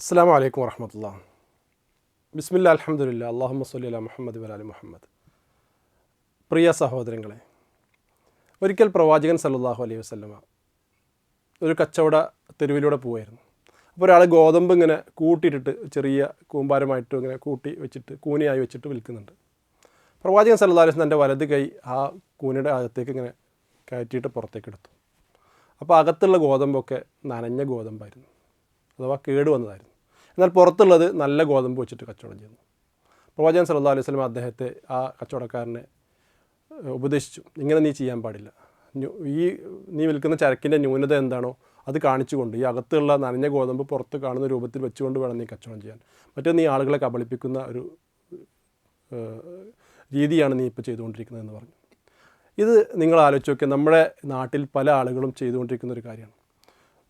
അസ്സാം വലൈക്കും വർഹമത്തുള്ള ബിസ്മില്ല അലഹമുല്ല അള്ളാഹു സല്ലി അല മുഹമ്മദ് വലാലി മുഹമ്മദ്. പ്രിയ സഹോദരങ്ങളെ ഒരിക്കൽ പ്രവാചകൻ സല്ലല്ലാഹു അലൈഹി വസല്ലമ ഒരു കച്ചവട തെരുവിലൂടെ പോവായിരുന്നു. അപ്പോൾ ഒരാൾ ഗോതമ്പ് ഇങ്ങനെ കൂട്ടിയിട്ടിട്ട് ചെറിയ കൂമ്പാരമായിട്ട് ഇങ്ങനെ കൂട്ടി വെച്ചിട്ട് കൂനയായി വെച്ചിട്ട് വിൽക്കുന്നുണ്ട്. പ്രവാചകൻ സല്ലല്ലാഹു അലൈഹി തന്റെ വലത് കൈ ആ കൂനയുടെ അകത്തേക്ക് ഇങ്ങനെ കയറ്റിയിട്ട് പുറത്തേക്ക് എടുത്തു. അപ്പോൾ അകത്തുള്ള ഗോതമ്പൊക്കെ നനഞ്ഞ ഗോതമ്പായിരുന്നു. അഥവാ കേട് വന്നതായിരുന്നു എന്നാൽ പുറത്തുള്ളത് നല്ല ഗോതമ്പ് വെച്ചിട്ട് കച്ചവടം ചെയ്യുന്നു. പ്രവാചകൻ സല്ലല്ലാഹു അലൈഹി വസല്ലം അദ്ദേഹത്തെ ആ കച്ചവടക്കാരനെ ഉപദേശിച്ചു. ഇങ്ങനെ നീ ചെയ്യാൻ പാടില്ല. ഈ നീ വിൽക്കുന്ന ചരക്കിന്റെ ന്യൂനത എന്താണോ അത് കാണിച്ചുകൊണ്ട് ഈ അകത്തുള്ള നനഞ്ഞ ഗോതമ്പ് പുറത്ത് കാണുന്ന രൂപത്തിൽ വെച്ചുകൊണ്ട് വേണം നീ കച്ചവടം ചെയ്യാൻ. മറ്റേ നീ ആളുകളെ കബളിപ്പിക്കുന്ന ഒരു രീതിയാണ് നീ ഇപ്പോൾ ചെയ്തുകൊണ്ടിരിക്കുന്നതെന്ന് പറഞ്ഞു. ഇത് നിങ്ങൾ ആലോചിച്ച് നോക്കിയാൽ നമ്മുടെ നാട്ടിൽ പല ആളുകളും ചെയ്തുകൊണ്ടിരിക്കുന്ന ഒരു കാര്യമാണ്.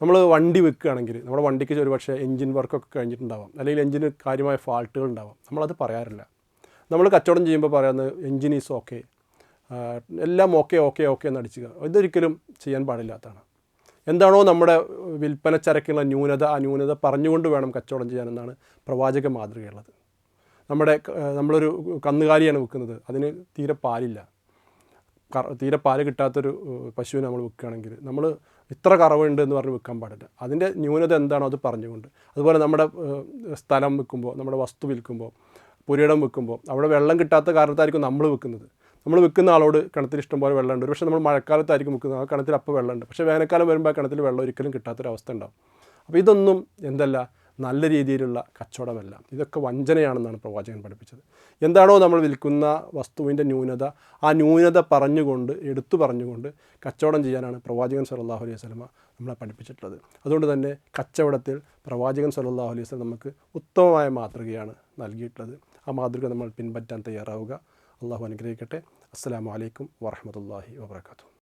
നമ്മൾ വണ്ടി വെക്കുകയാണെങ്കിൽ നമ്മുടെ വണ്ടിക്ക് ഒരു പക്ഷേ എഞ്ചിൻ വർക്കൊക്കെ കഴിഞ്ഞിട്ടുണ്ടാവാം. അല്ലെങ്കിൽ എഞ്ചിന് കാര്യമായ ഫാൾട്ടുകൾ ഉണ്ടാവാം. നമ്മളത് പറയാറില്ല. നമ്മൾ കച്ചവടം ചെയ്യുമ്പോൾ പറയുന്നത് എഞ്ചിൻ ഈസ് ഓക്കെ. എല്ലാം ഓക്കെ ഓക്കെ ഓക്കെ എന്ന് അടിച്ചുക. ഇതൊരിക്കലും ചെയ്യാൻ പാടില്ലാത്തതാണ്. എന്താണോ നമ്മുടെ വിൽപ്പന ചരക്കുള്ള ന്യൂനത ആ ന്യൂനത പറഞ്ഞുകൊണ്ട് വേണം കച്ചവടം ചെയ്യാനെന്നാണ് പ്രവാചക മാതൃകയുള്ളത്. നമ്മുടെ നമ്മളൊരു കന്നുകാലിയാണ് വിൽക്കുന്നത്. അതിന് തീരെ പാലില്ല. തീരെ പാൽ കിട്ടാത്തൊരു പശുവിനെ നമ്മൾ വിൽക്കുകയാണെങ്കിൽ നമ്മൾ ഇത്ര കറവുണ്ട് എന്ന് പറഞ്ഞ് വിൽക്കാൻ പാടില്ല. അതിന്റെ ന്യൂനത എന്താണോ അത് പറഞ്ഞുകൊണ്ട്. അതുപോലെ നമ്മുടെ സ്ഥലം വിൽക്കുമ്പോൾ നമ്മുടെ വസ്തു വിൽക്കുമ്പോൾ പുരയിടം വിൽക്കുമ്പോൾ അവിടെ വെള്ളം കിട്ടാത്ത കാരണത്തായിരിക്കും നമ്മൾ വിൽക്കുന്നത്. നമ്മൾ വിൽക്കുന്ന ആളോട് കിണത്തിൽ ഇഷ്ടംപോലെ വെള്ളമുണ്ട്. പക്ഷേ നമ്മൾ മഴക്കാലത്തായിരിക്കും വിൽക്കുന്നത്. ആ കിണത്തിൽ അപ്പോൾ വെള്ളമുണ്ട്. പക്ഷേ വേനൽക്കാലം വരുമ്പോൾ ആ കിണത്തിൽ വെള്ളം ഒരിക്കലും കിട്ടാത്തൊരവസ്ഥ ഉണ്ടാവും. അപ്പോൾ ഇതൊന്നും എന്തല്ല നല്ല രീതിയിലുള്ള കച്ചവടമല്ല. ഇതൊക്കെ വഞ്ചനയാണെന്നാണ് പ്രവാചകൻ പഠിപ്പിച്ചത്. എന്താണോ നമ്മൾ വിൽക്കുന്ന വസ്തുവിന്റെ ന്യൂനത ആ ന്യൂനത പറഞ്ഞുകൊണ്ട് എടുത്തു പറഞ്ഞുകൊണ്ട് കച്ചവടം ചെയ്യാനാണ് പ്രവാചകൻ സല്ലല്ലാഹു അലൈഹി സ്വലമ നമ്മളെ പഠിപ്പിച്ചിട്ടുള്ളത്. അതുകൊണ്ട് തന്നെ കച്ചവടത്തിൽ പ്രവാചകൻ സല്ലല്ലാഹു അലൈഹി സ്വലം നമുക്ക് ഉത്തമമായ മാതൃകയാണ് നൽകിയിട്ടുള്ളത്. ആ മാതൃക നമ്മൾ പിൻപറ്റാൻ തയ്യാറാവുക. അള്ളാഹു അനുഗ്രഹിക്കട്ടെ. അസ്സാം വലൈക്കും വറഹ്മത്തുള്ളാഹി വബറകാതുഹു.